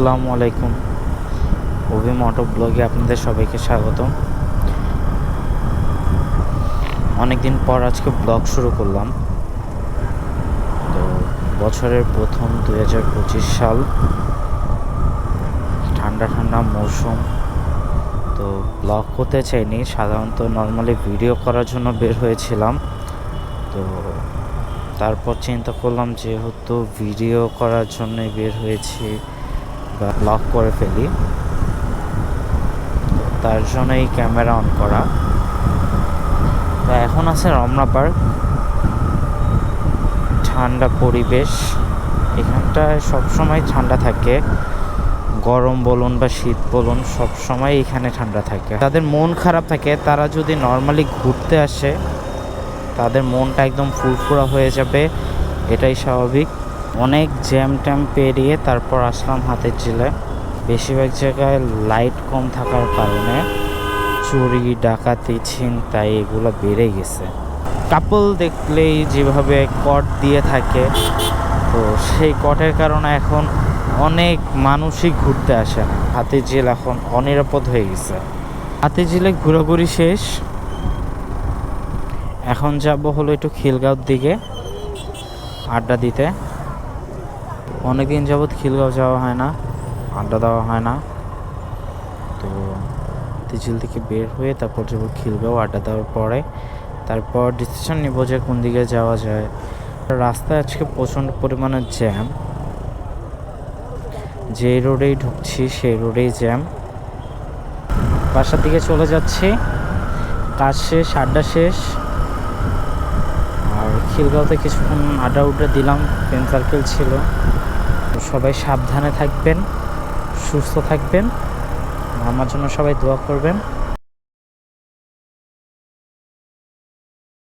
আসসালামু আলাইকুম। অভি মোটর ব্লগে আপনাদের সবাইকে স্বাগত অনেকদিন পর আজকে ব্লগ শুরু করলাম। তো বছরের প্রথম দুই হাজার পঁচিশ সাল। ঠান্ডা ঠান্ডা মৌসুম। তো ব্লগ করতে চাইনি, সাধারণত নর্মালি ভিডিও করার জন্য বের হয়েছিলাম। তো তারপর চিন্তা করলাম যেহেতু ভিডিও করার জন্যই বের হয়েছি বা ব্লগ করে ফেলি। তার জন্যই ক্যামেরা অন করা। তো এখন আছে রমনা পার্ক। ঠান্ডা পরিবেশ। এখানটায় সবসময় ঠান্ডা থাকে। গরম বলুন বা শীত বলুন, সবসময় এখানে ঠান্ডা থাকে। তাদের মন খারাপ থাকে, তারা যদি নর্মালি ঘুরতে আসে, তাদের মনটা একদম ফুরফুরা হয়ে যাবে। এটাই স্বাভাবিক। অনেক জ্যাম ট্যাম পেরিয়ে তারপর আসলাম হাতের জেলে বেশিরভাগ জায়গায় লাইট কম থাকার কারণে চুরি, ডাকাতি, ছিনতাই এগুলো বেড়ে গেছে। কাপল দেখলেই যেভাবে কট দিয়ে থাকে, তো সেই কটের কারণে এখন অনেক মানুষই ঘুরতে আসে। না হাতির ঝিল এখন অনিরাপদ হয়ে গেছে। হাতির ঝিলে ঘোরাঘুরি শেষ। এখন যাব হলো একটু খিলগাঁওর দিকে, আড্ডা দিতে। অনেকদিন যাবৎ খিলগাঁও যাওয়া হয় না, আড্ডা দেওয়া হয় না। তো তিঝিল থেকে বের হয়ে তারপর যাব খিলগাঁও আড্ডা দেওয়ার পরে। তারপর ডিসিশন নিব যে কোন দিকে যাওয়া যায়। রাস্তায় আজকে প্রচণ্ড পরিমাণে জ্যাম যে রোডেই ঢুকছি সেই রোডেই জ্যাম বাসার দিকে চলে যাচ্ছি। কাজ শেষ, আড্ডা শেষ। আর খিলগাঁওতে কিছুক্ষণ আড্ডা উড্ডা দিলাম পেন সার্কেল ছিল। সবাই সাবধানে থাকবেন সুস্থ থাকবেন। আমার জন্য সবাই দোয়া করবেন।